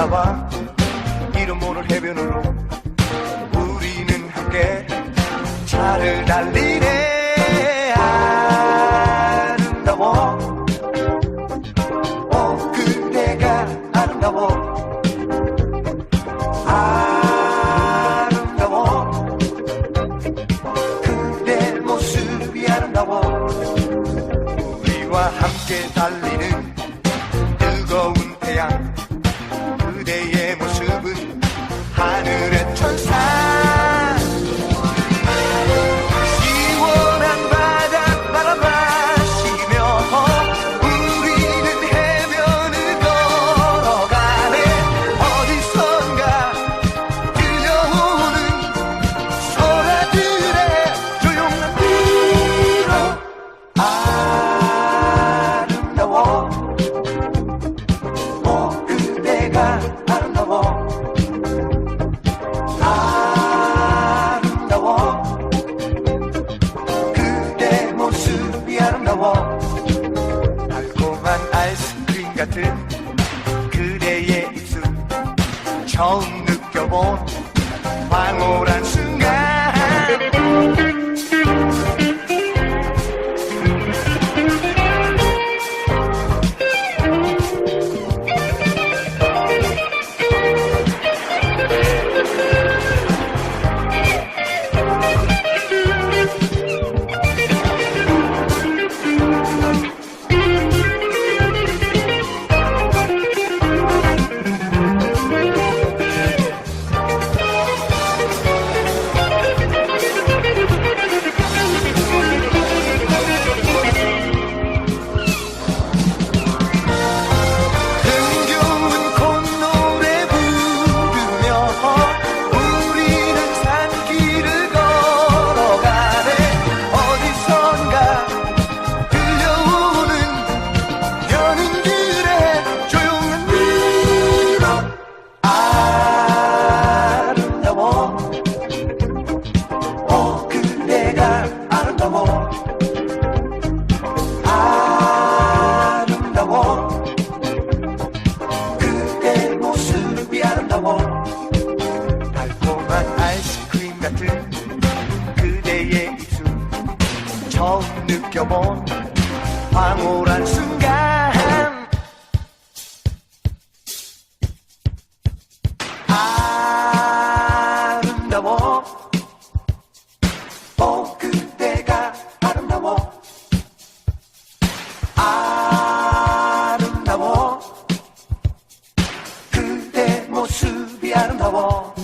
나와 이름 모를 해변으로 우리는 함께 차를 달리 모습 그대의 입술 처음 느껴본 황홀한 느껴본 황홀한 순간. 아름다워. 어, 오 그대가 아름다워. 아름다워. 그대 모습이 아름다워.